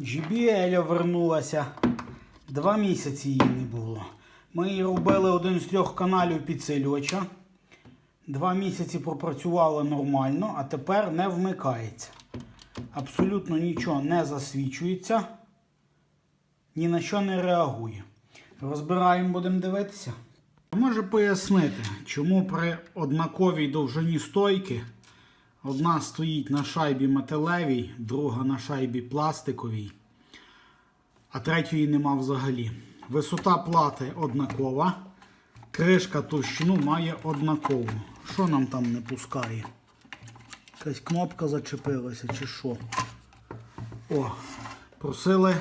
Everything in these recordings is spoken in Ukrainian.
JBL вернулася. Два місяці її не було. Ми її робили один з трьох каналів підсилювача. Два місяці пропрацювала нормально, а тепер не вмикається. Абсолютно нічого не засвічується, ні на що не реагує. Розбираємо, будемо дивитися. Може пояснити, чому при однаковій довжині стойки одна стоїть на шайбі металевій, друга на шайбі пластиковій, а третьої нема взагалі. Висота плати однакова, кришка товщину має однакову. Що нам там не пускає? Якась кнопка зачепилася чи що? О, просили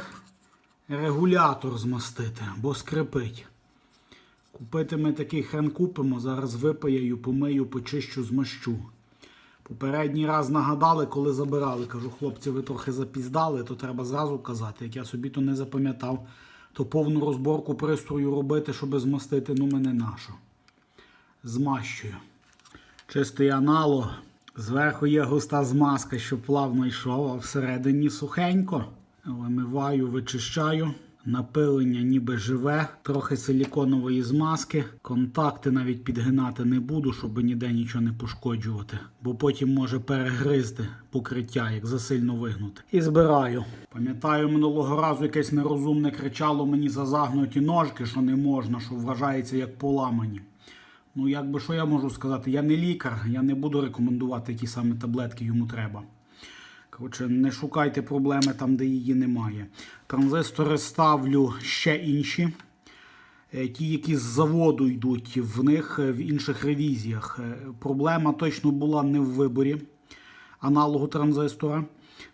регулятор змастити, бо скрипить. Купити ми такий хрен купимо, зараз випаяю, помию, почищу, змащу. Попередній раз нагадали, коли забирали. Кажу, хлопці, ви трохи запіздали, то треба зразу казати. Як я собі то не запам'ятав, то повну розборку пристрою робити, щоб змастити, ну мене нащо. Змащую. Чистий аналог. Зверху є густа змазка, що плавно йшов, а всередині сухенько. Вимиваю, вичищаю. Напилення ніби живе, трохи силіконової змазки. Контакти навіть підгинати не буду, щоб ніде нічого не пошкоджувати, бо потім може перегризти покриття, як засильно вигнути. І збираю. Пам'ятаю, минулого разу якесь нерозумне кричало мені за загнуті ножки, що не можна, що вважається як поламані. Ну, якби що я можу сказати, я не лікар, я не буду рекомендувати ті самі таблетки, йому треба. Коротше, не шукайте проблеми там, де її немає. Транзистори ставлю ще інші. Е, Ті, які з заводу йдуть, в них е, в інших ревізіях. Е, Проблема точно була не в виборі аналогу транзистора.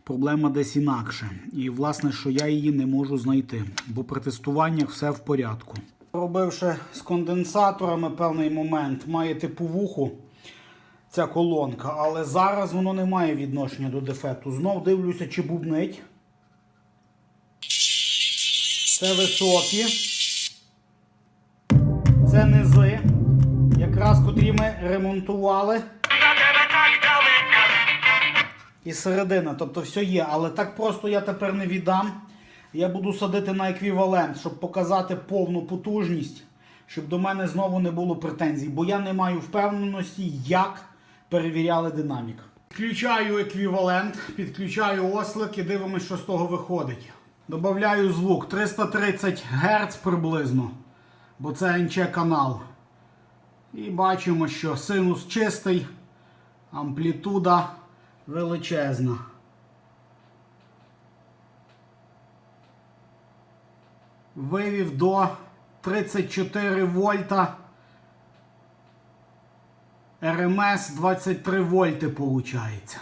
Проблема десь інакше. І, власне, що я її не можу знайти, бо при тестуваннях все в порядку. Робивши з конденсаторами певний момент, має типовуху ця колонка, але зараз воно не має відношення до дефекту. Знов дивлюся, чи бубнить. Це високі. Це низи, якраз котрі ми ремонтували. І середина, тобто все є, але так просто я тепер не віддам. Я буду садити на еквівалент, щоб показати повну потужність, щоб до мене знову не було претензій, бо я не маю впевненості, як перевіряли динамік. Включаю еквівалент, підключаю ослик і дивимося, що з того виходить. Добавляю звук 330 Гц приблизно, бо це НЧ канал. І бачимо, що синус чистий, амплітуда величезна. Вивів до 34 вольта. РМС 23 вольти виходить.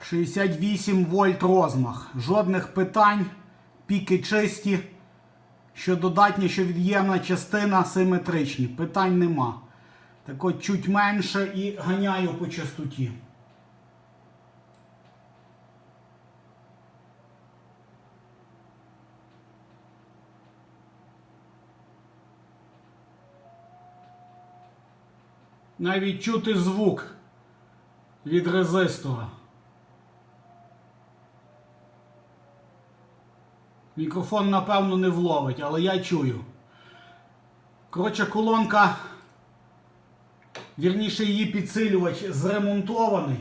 68 вольт розмах. Жодних питань. Піки чисті. Що додатня, що від'ємна частина симетричні. Питань нема. Так от чуть менше і ганяю по частоті. Навіть чути звук від резистора. Мікрофон, напевно, не вловить, але я чую. Коротше, колонка, вірніше її підсилювач зремонтований.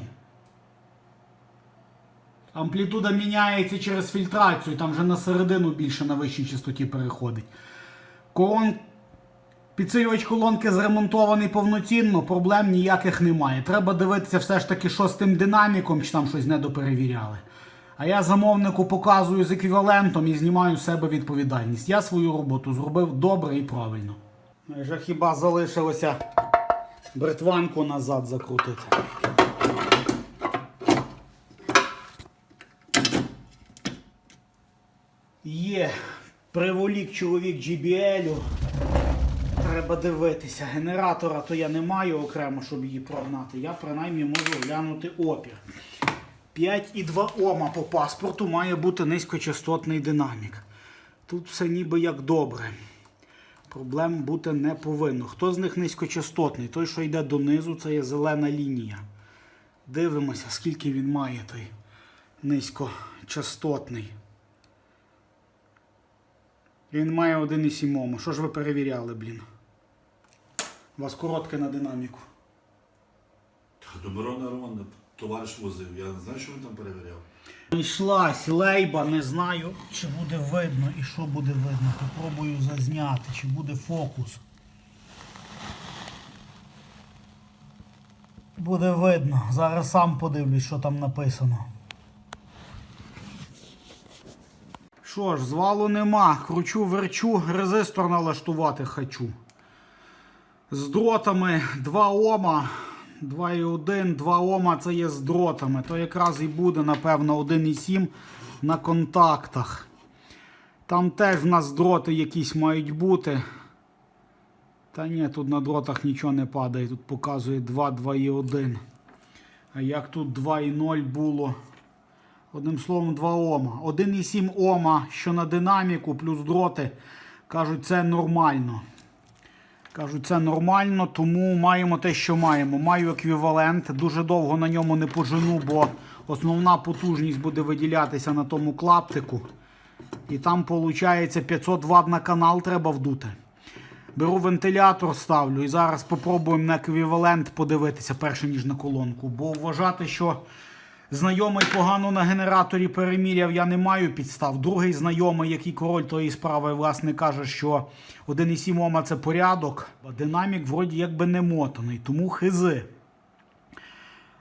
Амплітуда міняється через фільтрацію, там вже на середину більше на вищій частоті переходить. Колон... Підсилювач колонки зремонтований повноцінно, проблем ніяких немає. Треба дивитися все ж таки, що з тим динаміком, чи там щось недоперевіряли. А я замовнику показую з еквівалентом і знімаю з себе відповідальність. Я свою роботу зробив добре і правильно. Вже хіба залишилося бритванку назад закрутити. Є, приволік чоловік GBL. Треба дивитися. Генератора то я не маю окремо, щоб її прогнати. Я принаймні можу глянути опір. 5,2 Ома по паспорту має бути низькочастотний динамік. Тут все ніби як добре. Проблем бути не повинно. Хто з них низькочастотний? Той, що йде донизу, це є зелена лінія. Дивимося, скільки він має той низькочастотний. Він має 1,7 Ома. Що ж ви перевіряли, блін? У вас коротке на динаміку. Та Доброна Роман, товариш возив. Я не знаю, що він там перевіряв. Йшлась лейба, не знаю, чи буде видно і що буде видно. Попробую зазняти, чи буде фокус. Буде видно. Зараз сам подивлюсь, що там написано. Що ж, звалу нема. Кручу, верчу, резистор налаштувати хочу. З дротами 2 Ома. 2,1, 2 Ома це є з дротами. То якраз і буде, напевно, 1,7 на контактах. Там теж в нас дроти якісь мають бути. Та ні, тут на дротах нічого не падає. Тут показує 2, 2,1. А як тут 2,0 було? Одним словом, 2 Ома. 1,7 Ома, що на динаміку, плюс дроти. Кажуть, це нормально. Кажуть, це нормально, тому маємо те, що маємо. Маю еквівалент. Дуже довго на ньому не пожену, бо основна потужність буде виділятися на тому клаптику. І там, виходить, 500 Вт на канал треба вдути. Беру вентилятор, ставлю і зараз спробуємо на еквівалент подивитися, перше ніж на колонку. Бо вважати, що знайомий погано на генераторі переміряв, я не маю підстав. Другий знайомий, який король тої справи, власне, каже, що 1,7 Ома це порядок, а динамік вроді якби не мотаний, тому хизи.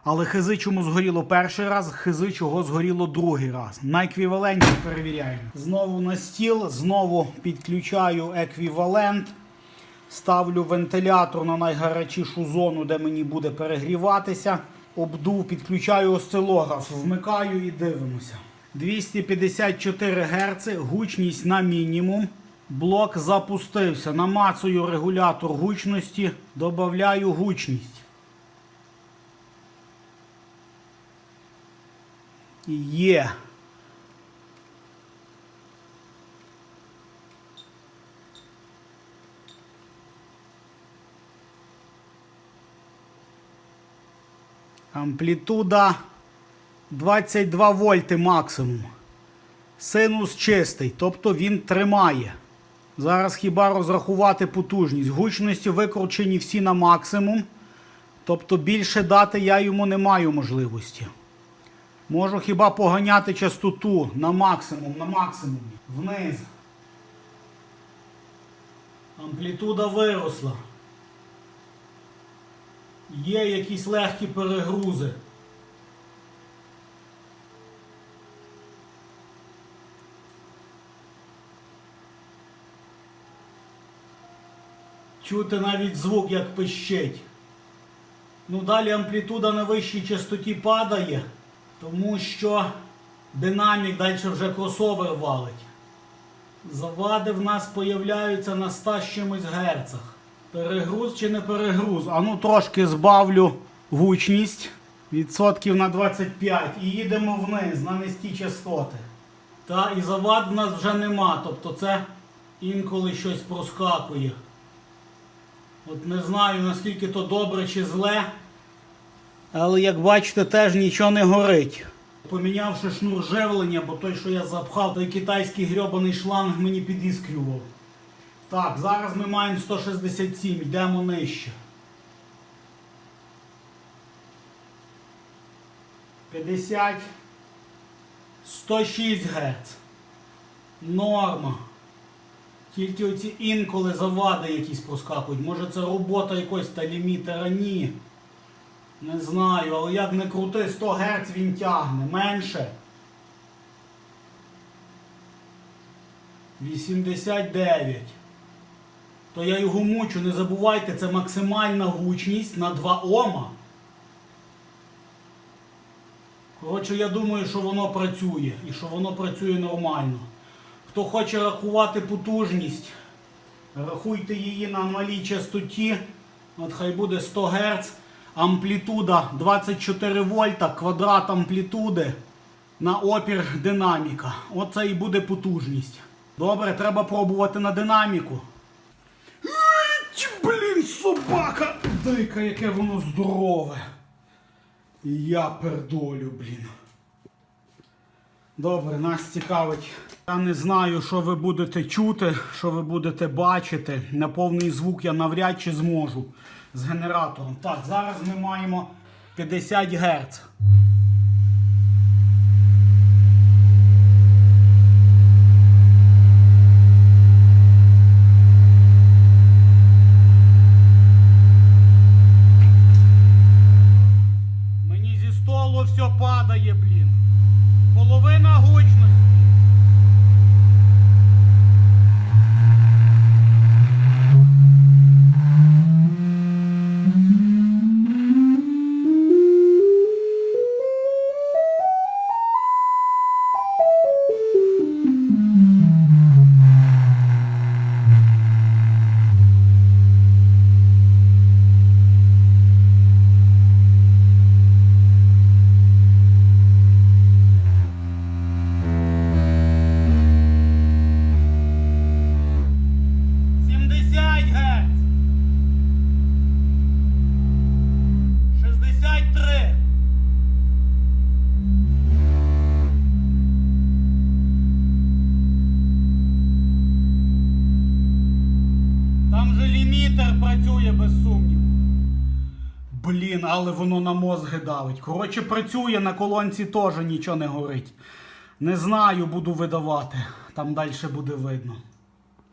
Але хизи чому згоріло перший раз, хизи чого згоріло другий раз. На еквіваленті перевіряємо. Знову на стіл, знову підключаю еквівалент. Ставлю вентилятор на найгарячішу зону, де мені буде перегріватися. Обдув, підключаю осцилограф, вмикаю і дивимося. 254 Гц, гучність на мінімум. Блок запустився. Намацую регулятор гучності, додаю гучність. Є. Амплітуда 22 вольти максимум. Синус чистий, тобто він тримає. Зараз хіба розрахувати потужність. Гучності викручені всі на максимум. Тобто більше дати я йому не маю можливості. Можу хіба поганяти частоту на максимум, на максимум. Вниз. Амплітуда виросла. Є якісь легкі перегрузи. Чути навіть звук, як пищить. Ну, далі амплітуда на вищій частоті падає, тому що динамік далі вже кросовер валить. Завади в нас появляються на 100 чимось герцах. Перегруз чи не перегруз? А ну трошки збавлю гучність відсотків на 25 і їдемо вниз на низькі частоти. Та і завад в нас вже нема, тобто це інколи щось проскакує. От не знаю наскільки то добре чи зле. Але як бачите, теж нічого не горить. Помінявши шнур живлення, бо той, що я запхав, той китайський грьобаний шланг мені підіскрював. Так, зараз ми маємо 167, йдемо нижче. 50. 106 Гц. Норма. Тільки оці інколи завади якісь проскакують. Може це робота якогось талімітера? Ні. Не знаю, але як не крути, 100 Гц він тягне. Менше. 89. То я його мучу, не забувайте, це максимальна гучність на 2 Ома. Коротше, я думаю, що воно працює і що воно працює нормально. Хто хоче рахувати потужність, рахуйте її на малій частоті. От хай буде 100 Гц. Амплітуда 24 вольта, квадрат амплітуди на опір динаміка. Оце і буде потужність. Добре, треба пробувати на динаміку. Блін, собака! Дика, яке воно здорове. Я пердолю, блін. Добре, нас цікавить. Я не знаю, що ви будете чути, що ви будете бачити. На повний звук я навряд чи зможу з генератором. Так, зараз ми маємо 50 Гц. Мені зі столу все падає. Але воно на мозги давить. Коротше, працює на колонці теж нічого не горить. Не знаю, буду видавати. Там далі буде видно.